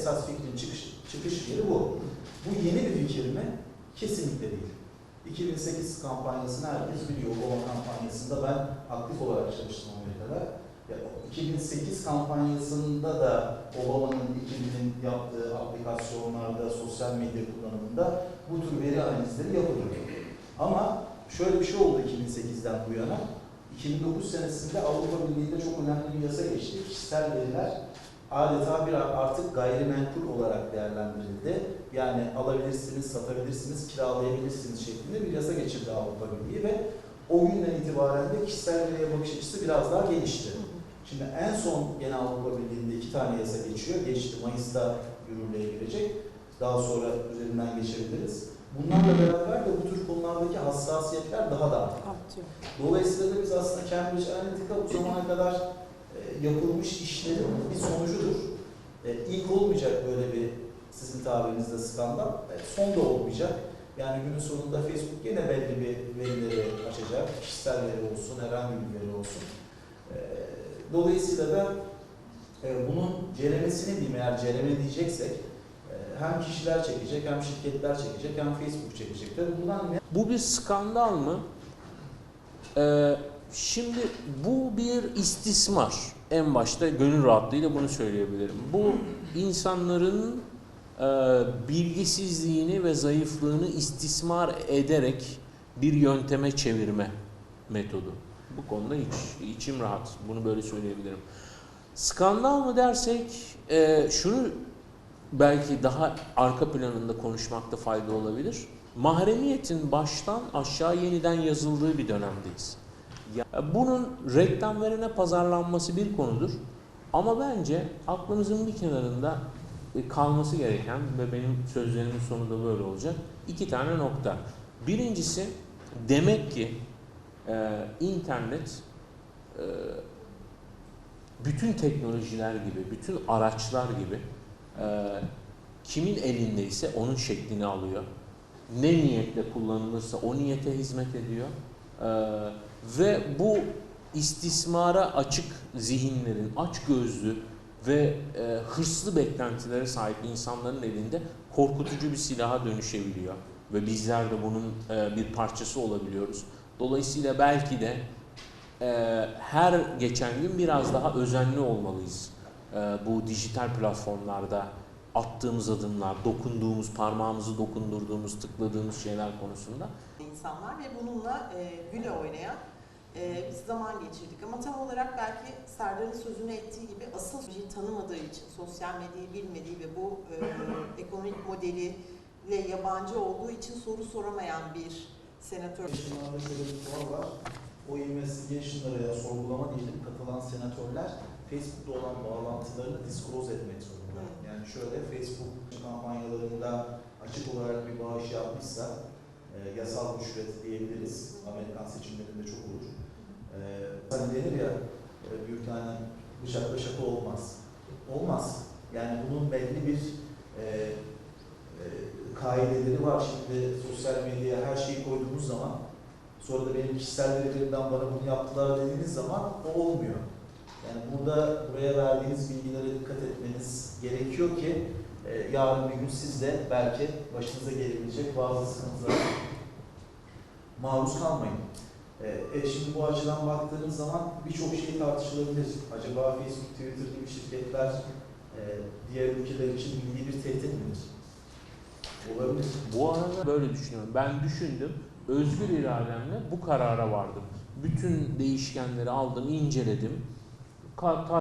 esas fikrin çıkış, çıkış yeri bu. Bu yeni bir fikir mi? Kesinlikle değil. 2008 kampanyasını herkes biliyor. O kampanyasında ben aktif olarak çalıştım Amerika'da. Ya, 2008 kampanyasında da Obama'nın 2000'in yaptığı aplikasyonlarda, sosyal medya kullanımında bu tür veri analizleri yapılıyor. Ama şöyle bir şey oldu 2008'den bu yana. 2009 senesinde Avrupa Birliği'nde çok önemli bir yasa geçti. Kişisel veriler adeta bir artık gayrimenkul olarak değerlendirildi. Yani alabilirsiniz, satabilirsiniz, kiralayabilirsiniz şeklinde bir yasa geçirdi Avrupa Birliği ve o günden itibaren de kişisel veriye bakış açısı biraz daha gelişti. Şimdi en son gene Avrupa Birliği'nde iki tane yasa geçiyor. Geçti Mayıs'ta yürürlüğe girecek. Daha sonra üzerinden geçebiliriz. Bunlarla beraber de bu tür konulardaki hassasiyetler daha da. Artıyor. Dolayısıyla da biz aslında Cambridge Analytica bu zamana kadar e, yapılmış işlerin bir sonucudur. E, ilk olmayacak böyle bir sizin tabirinizde skandal, e, son da olmayacak. Yani günün sonunda Facebook yine belli bir verileri açacak. Kişisel veri olsun, herhangi bir veri olsun. E, dolayısıyla da e, bunun ceremesini diyeyim eğer cereme diyeceksek hem kişiler çekecek, hem şirketler çekecek, hem Facebook çekecek. Tabii bundan ne Bu bir skandal mı? Ee, şimdi bu bir istismar. En başta gönül rahatlığıyla bunu söyleyebilirim. Bu insanların e, bilgisizliğini ve zayıflığını istismar ederek bir yönteme çevirme metodu. Bu konuda hiç içim rahat. Bunu böyle söyleyebilirim. Skandal mı dersek e, şunu belki daha arka planında konuşmakta fayda olabilir. Mahremiyetin baştan aşağı yeniden yazıldığı bir dönemdeyiz. Bunun reklam verene pazarlanması bir konudur. Ama bence aklımızın bir kenarında e, kalması gereken ve benim sözlerimin sonu da böyle olacak. iki tane nokta. Birincisi demek ki e, internet e, bütün teknolojiler gibi, bütün araçlar gibi e, kimin elindeyse onun şeklini alıyor. Ne niyetle kullanılırsa o niyete hizmet ediyor. E, ve bu istismara açık zihinlerin, aç gözlü ve e, hırslı beklentilere sahip insanların elinde korkutucu bir silaha dönüşebiliyor. Ve bizler de bunun e, bir parçası olabiliyoruz. Dolayısıyla belki de e, her geçen gün biraz daha özenli olmalıyız. E, bu dijital platformlarda attığımız adımlar, dokunduğumuz, parmağımızı dokundurduğumuz, tıkladığımız şeyler konusunda. İnsanlar ve bununla e, güle oynayan e, biz zaman geçirdik. Ama tam olarak belki Serdar'ın sözünü ettiği gibi asıl bir tanımadığı için, sosyal medyayı bilmediği ve bu e, ekonomik modeliyle yabancı olduğu için soru soramayan bir senatör. Yaşınlarda şöyle bir kural var. O investigation'lara ya sorgulama diyelim katılan senatörler Facebook'ta olan bağlantılarını disclose etmek zorunda. Yani şöyle Facebook kampanyalarında açık olarak bir bağış yapmışsa e, yasal rüşvet diyebiliriz. Amerikan seçimlerinde çok olur. E, hani denir ya e, tane bıçakla şaka olmaz. Olmaz. Yani bunun belli bir e, e, kaideleri var. Şimdi sosyal medyaya her şeyi koyduğumuz zaman sonra da benim kişisel verilerimden bana bunu yaptılar dediğiniz zaman o olmuyor. Yani burada buraya verdiğiniz bilgilere dikkat etmeniz gerekiyor ki e, yarın bir gün siz de belki başınıza gelebilecek bazı sıkıntılara maruz kalmayın. E, e, şimdi bu açıdan baktığınız zaman birçok şey tartışılabilir. Acaba Facebook, Twitter gibi şirketler e, diğer ülkeler için milli bir tehdit midir? Olabilir. Bu arada böyle düşünüyorum. Ben düşündüm, özgür irademle bu karara vardım. Bütün değişkenleri aldım, inceledim. Ka-